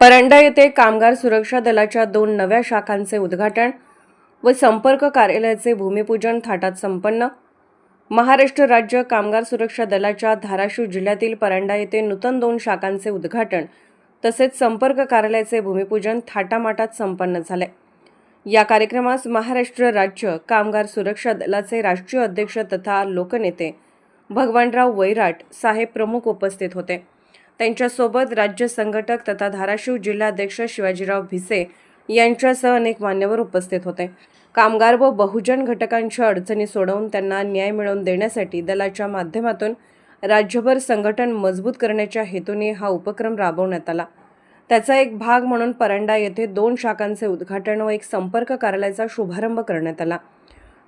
परंडा येथे कामगार सुरक्षा दलाच्या दोन नव्या शाखांचे उद्घाटन व संपर्क कार्यालयाचे भूमिपूजन थाटात संपन्न. महाराष्ट्र राज्य कामगार सुरक्षा दलाच्या धाराशिव जिल्ह्यातील परंडा येथे नूतन दोन शाखांचे उद्घाटन तसेच संपर्क कार्यालयाचे भूमिपूजन थाटामाटात संपन्न झाले. या कार्यक्रमास महाराष्ट्र राज्य कामगार सुरक्षा दलाचे राष्ट्रीय अध्यक्ष तथा लोकनेते भगवानराव वैराट साहेब प्रमुख उपस्थित होते. त्यांच्यासोबत राज्य संघटक तथा धाराशिव जिल्हाध्यक्ष शिवाजीराव भिसे यांच्यासह अनेक मान्यवर उपस्थित होते. कामगार व बहुजन घटकांच्या अडचणी सोडवून त्यांना न्याय मिळवून देण्यासाठी दलाच्या माध्यमातून राज्यभर संघटन मजबूत करण्याच्या हेतूने हा उपक्रम राबवण्यात आला. त्याचा एक भाग म्हणून परंडा येथे दोन शाखांचे उद्घाटन व एक संपर्क कार्यालयाचा शुभारंभ करण्यात आला.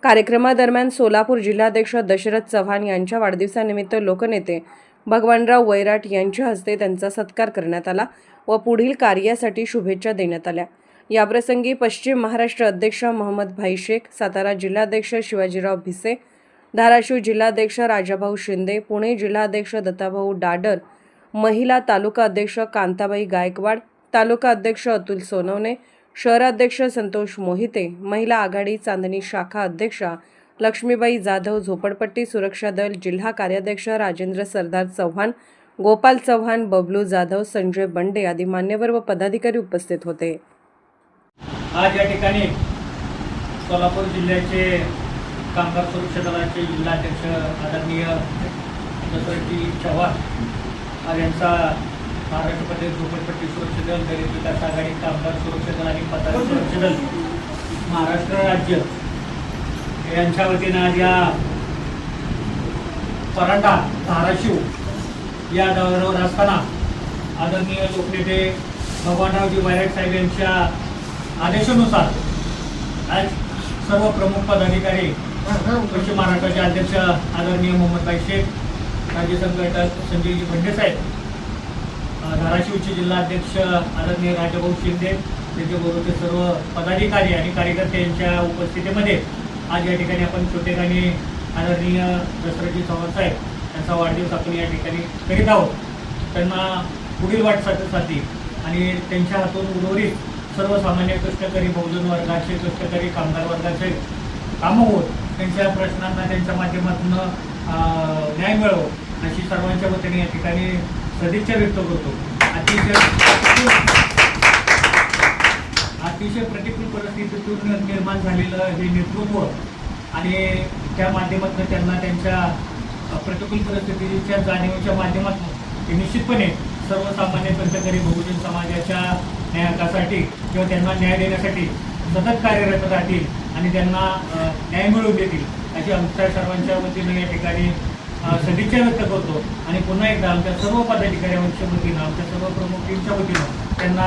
कार्यक्रमादरम्यान सोलापूर जिल्हाध्यक्ष दशरथ चव्हाण यांच्या वाढदिवसानिमित्त लोकनेते भगवानराव वैराट यांच्या हस्ते त्यांचा सत्कार करण्यात आला व पुढील कार्यासाठी शुभेच्छा देण्यात आल्या. याप्रसंगी पश्चिम महाराष्ट्र अध्यक्ष मोहम्मद भाई शेख सातारा जिल्हाध्यक्ष शिवाजीराव भिसे धाराशिव जिल्हाध्यक्ष राजाभाऊ शिंदे पुणे जिल्हाध्यक्ष दत्ताभाऊ डाडर महिला तालुका अध्यक्ष कांताबाई गायकवाड तालुका अध्यक्ष अतुल सोनवणे शहराध्यक्ष संतोष मोहिते महिला आघाडी चांदणी शाखा अध्यक्षा लक्ष्मीबाई जाधव झोपडपट्टी सुरक्षा दल जिल्हा कार्याध्यक्ष राजेंद्र सरदार चव्हाण गोपाल चव्हाण बबलू जाधव संजय बंडे आदी मान्यवर व पदाधिकारी उपस्थित होते. आज या ठिकाणी सोलापूर जिल्ह्याचे कामगार सुरक्षा दलाचे जिल्हाध्यक्ष आदरणीय दशरथजी चव्हाण यांचा महाराष्ट्र प्रदेश झोपडपट्टी सुरक्षा दल दलित विकास आघाडी कामगार सुरक्षा दल आणि पत्रकार सुरक्षा दल महाराष्ट्र राज्य यांच्या वतीनं आज या परांडा धाराशिव या दौऱ्यावर असताना आदरणीय लोकनेते भगवानरावजी वैराट साहेब यांच्या आदेशानुसार आज सर्व प्रमुख पदाधिकारी पश्चिम महाराष्ट्राचे अध्यक्ष आदरणीय मोहम्मदभाई शेख राज्य संघटक संजयजी भंडेसाहेब अ, धाराशिवचे जिल्हाध्यक्ष आदरणीय राजभाऊ शिंदे त्यांच्याबरोबरचे सर्व पदाधिकारी आणि कार्यकर्ते यांच्या उपस्थितीमध्ये आज या ठिकाणी आपण छोटेखानी आदरणीय दशरथजी चव्हाण साहेब त्यांचा वाढदिवस आपण या ठिकाणी करीत आहोत. त्यांना पुढील वाटचालीसाठी आणि त्यांच्या हातून उर्वरित सर्वसामान्य कष्टकरी बहुजन वर्गाचे कष्टकरी कामगार वर्गाचे कामं होत त्यांच्या प्रश्नांना त्यांच्या माध्यमातून न्याय मिळव अशी सर्वांच्या वतीने या ठिकाणी सदिच्छा व्यक्त करतो. अतिशय अतिशय प्रतिकूल परिस्थितीतून निर्माण झालेलं हे नेतृत्व आणि त्या माध्यमातून त्यांना त्यांच्या प्रतिकूल परिस्थितीच्या जाणीवेच्या माध्यमातून ते निश्चितपणे सर्वसामान्य कष्टकरी बहुजन समाजाच्या न्यायकासाठी किंवा त्यांना न्याय देण्यासाठी सतत कार्यरत राहतील आणि त्यांना न्याय मिळवून देतील अशी आमच्या सर्वांच्या वतीनं या ठिकाणी सदिच्छा व्यक्त करतो. आणि पुन्हा एकदा आमच्या सर्व पदाधिकाऱ्यांच्या वतीनं आमच्या सर्व प्रमुखींच्या वतीनं त्यांना